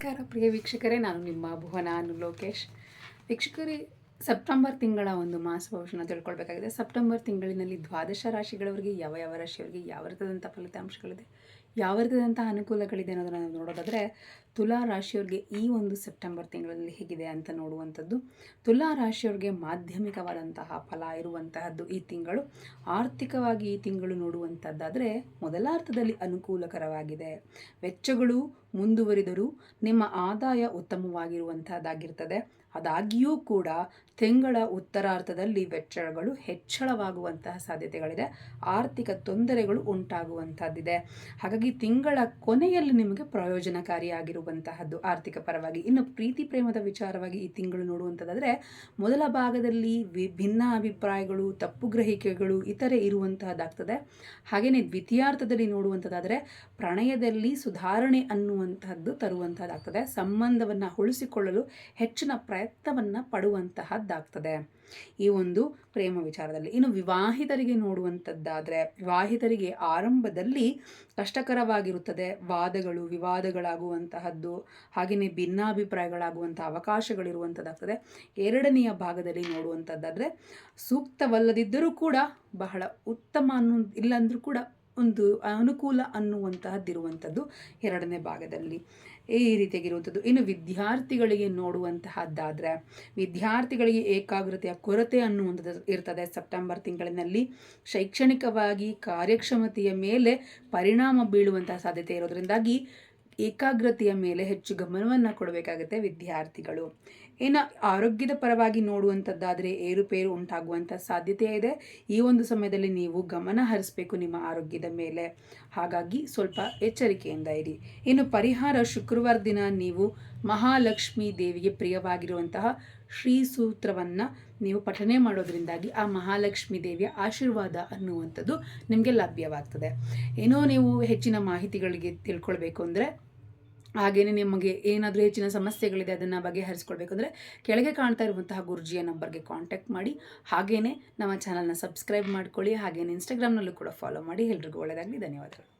ನಮಸ್ಕಾರ, ಪ್ರಿಯ ವೀಕ್ಷಕರೇ. ನಾನು ನಿಮ್ಮ ಭುವನ ನಾನು ಲೋಕೇಶ್. ವೀಕ್ಷಕರೇ, ಸೆಪ್ಟೆಂಬರ್ ತಿಂಗಳ ಒಂದು ಮಾಸ ಭವಿಷ್ಯನ ತಿಳ್ಕೊಳ್ಬೇಕಾಗಿದೆ. ಸೆಪ್ಟೆಂಬರ್ ತಿಂಗಳಿನಲ್ಲಿ ದ್ವಾದಶ ರಾಶಿಗಳವರಿಗೆ ಯಾವ ಯಾವ ರಾಶಿಯವರಿಗೆ ಯಾವ ರೀತಿಯಾದಂಥ ಫಲಿತಾಂಶಗಳಿದೆ? ಯಾವ ರೀತಿಯಾದಂಥ ಅನುಕೂಲಗಳಿದೆ ಅನ್ನೋದನ್ನು ನಾವು ನೋಡೋದಾದರೆ ತುಲಾ ರಾಶಿಯವ್ರಿಗೆ ಈ ಒಂದು ಸೆಪ್ಟೆಂಬರ್ ತಿಂಗಳಲ್ಲಿ ಹೇಗಿದೆ ಅಂತ ನೋಡುವಂಥದ್ದು. ತುಲಾ ರಾಶಿಯವ್ರಿಗೆ ಮಾಧ್ಯಮಿಕವಾದಂತಹ ಫಲ ಇರುವಂತಹದ್ದು ಈ ತಿಂಗಳು. ಆರ್ಥಿಕವಾಗಿ ಈ ತಿಂಗಳು ನೋಡುವಂಥದ್ದಾದರೆ ಮೊದಲಾರ್ಥದಲ್ಲಿ ಅನುಕೂಲಕರವಾಗಿದೆ. ವೆಚ್ಚಗಳು ಮುಂದುವರಿದರೂ ನಿಮ್ಮ ಆದಾಯ ಉತ್ತಮವಾಗಿರುವಂತಹದ್ದಾಗಿರ್ತದೆ ಅದಾಗಿಯೂ ಕೂಡ ತಿಂಗಳ ಉತ್ತರಾರ್ಧದಲ್ಲಿ ವೆಚ್ಚಗಳು ಹೆಚ್ಚಳವಾಗುವಂತಹ ಸಾಧ್ಯತೆಗಳಿದೆ. ಆರ್ಥಿಕ ತೊಂದರೆಗಳು ಉಂಟಾಗುವಂಥದ್ದಿದೆ. ಹಾಗಾಗಿ ತಿಂಗಳ ಕೊನೆಯಲ್ಲಿ ನಿಮಗೆ ಪ್ರಯೋಜನಕಾರಿಯಾಗಿರುವಂತಹದ್ದು. ಆರ್ಥಿಕ ಪರವಾಗಿ. ಇನ್ನು ಪ್ರೀತಿ ಪ್ರೇಮದ ವಿಚಾರವಾಗಿ ಈ ತಿಂಗಳು ನೋಡುವಂಥದ್ದಾದರೆ ಮೊದಲ ಭಾಗದಲ್ಲಿ ವಿಭಿನ್ನ ಅಭಿಪ್ರಾಯಗಳು, ತಪ್ಪು ಗ್ರಹಿಕೆಗಳು ಇತರೆ ಇರುವಂತಹದ್ದಾಗ್ತದೆ. ಹಾಗೆಯೇ ದ್ವಿತೀಯಾರ್ಥದಲ್ಲಿ ನೋಡುವಂಥದ್ದಾದರೆ ಪ್ರಣಯದಲ್ಲಿ ಸುಧಾರಣೆ ಅನ್ನುವಂತಹದ್ದು ತರುವಂತಹದ್ದಾಗ್ತದೆ. ಸಂಬಂಧವನ್ನು ಉಳಿಸಿಕೊಳ್ಳಲು ಹೆಚ್ಚಿನ ಪ್ರಯತ್ನವನ್ನು ಪಡುವಂತಹದ್ದಾಗ್ತದೆ. ಈ ಒಂದು ಪ್ರೇಮ ವಿಚಾರದಲ್ಲಿ. ಇನ್ನು ವಿವಾಹಿತರಿಗೆ ನೋಡುವಂಥದ್ದಾದರೆ ವಿವಾಹಿತರಿಗೆ ಆರಂಭದಲ್ಲಿ ಕಷ್ಟಕರವಾಗಿರುತ್ತದೆ ವಾದಗಳು, ವಿವಾದಗಳಾಗುವಂತಹದ್ದು ಹಾಗೆಯೇ ಭಿನ್ನಾಭಿಪ್ರಾಯಗಳಾಗುವಂಥ ಅವಕಾಶಗಳಿರುವಂಥದ್ದಾಗ್ತದೆ ಎರಡನೆಯ ಭಾಗದಲ್ಲಿ ನೋಡುವಂಥದ್ದಾದರೆ ಸೂಕ್ತವಲ್ಲದಿದ್ದರೂ ಕೂಡ ಬಹಳ ಉತ್ತಮ ಅನ್ನೋ, ಇಲ್ಲಾಂದ್ರೂ ಕೂಡ ಒಂದು ಅನುಕೂಲ ಅನ್ನುವಂತಹದ್ದಿರುವಂಥದ್ದು ಎರಡನೇ ಭಾಗದಲ್ಲಿ. ಈ ರೀತಿಯಾಗಿರುವಂಥದ್ದು ಇನ್ನು ವಿದ್ಯಾರ್ಥಿಗಳಿಗೆ ನೋಡುವಂತಹದ್ದಾದರೆ, ವಿದ್ಯಾರ್ಥಿಗಳಿಗೆ ಏಕಾಗ್ರತೆಯ ಕೊರತೆ ಅನ್ನುವಂಥದ್ದು ಇರ್ತದೆ. ಸೆಪ್ಟೆಂಬರ್ ತಿಂಗಳಿನಲ್ಲಿ ಶೈಕ್ಷಣಿಕವಾಗಿ ಕಾರ್ಯಕ್ಷಮತೆಯ ಮೇಲೆ ಪರಿಣಾಮ ಬೀಳುವಂತಹ ಸಾಧ್ಯತೆ ಇರೋದರಿಂದಾಗಿ ಏಕಾಗ್ರತೆಯ ಮೇಲೆ ಹೆಚ್ಚು ಗಮನವನ್ನು ಕೊಡಬೇಕಾಗುತ್ತೆ ವಿದ್ಯಾರ್ಥಿಗಳು. ಇನ್ನು ಆರೋಗ್ಯದ ಪರವಾಗಿ ನೋಡುವಂಥದ್ದಾದರೆ ಏರುಪೇರು ಉಂಟಾಗುವಂಥ ಸಾಧ್ಯತೆ ಇದೆ. ಈ ಒಂದು ಸಮಯದಲ್ಲಿ ನೀವು ಗಮನ ಹರಿಸಬೇಕು ನಿಮ್ಮ ಆರೋಗ್ಯದ ಮೇಲೆ. ಹಾಗಾಗಿ ಸ್ವಲ್ಪ ಎಚ್ಚರಿಕೆಯಿಂದ ಇರಿ. ಇನ್ನು ಪರಿಹಾರ ಶುಕ್ರವಾರ ದಿನ ನೀವು ಮಹಾಲಕ್ಷ್ಮಿ ದೇವಿಗೆ ಪ್ರಿಯವಾಗಿರುವಂತಹ ಶ್ರೀ ಸೂತ್ರವನ್ನು ನೀವು ಪಠನೆ ಮಾಡೋದ್ರಿಂದಾಗಿ ಆ ಮಹಾಲಕ್ಷ್ಮಿ ದೇವಿಯ ಆಶೀರ್ವಾದ ಅನ್ನುವಂಥದ್ದು ನಿಮಗೆ ಲಭ್ಯವಾಗ್ತದೆ. ಏನೋ ನೀವು ಹೆಚ್ಚಿನ ಮಾಹಿತಿಗಳಿಗೆ ತಿಳ್ಕೊಳ್ಬೇಕು ಅಂದರೆ ಹಾಗೆಯೇ ನಿಮಗೆ ಏನಾದರೂ ಹೆಚ್ಚಿನ ಸಮಸ್ಯೆಗಳಿದೆ ಅದನ್ನು ಬಗೆಹರಿಸ್ಕೊಳ್ಬೇಕು ಅಂದರೆ ಕೆಳಗೆ ಕಾಣ್ತಾ ಇರುವಂತಹ ಗುರುಜಿಯ ನಂಬರ್ಗೆ ಕಾಂಟ್ಯಾಕ್ಟ್ ಮಾಡಿ. ಹಾಗೆಯೇ ನಮ್ಮ ಚಾನಲ್ನ ಸಬ್ಸ್ಕ್ರೈಬ್ ಮಾಡ್ಕೊಳ್ಳಿ. ಹಾಗೆಯೇ ಇನ್ಸ್ಟಾಗ್ರಾಮ್ನಲ್ಲೂ ಕೂಡ ಫಾಲೋ ಮಾಡಿ. ಎಲ್ರಿಗೂ ಒಳ್ಳೆಯದಾಗಲಿ ಧನ್ಯವಾದಗಳು.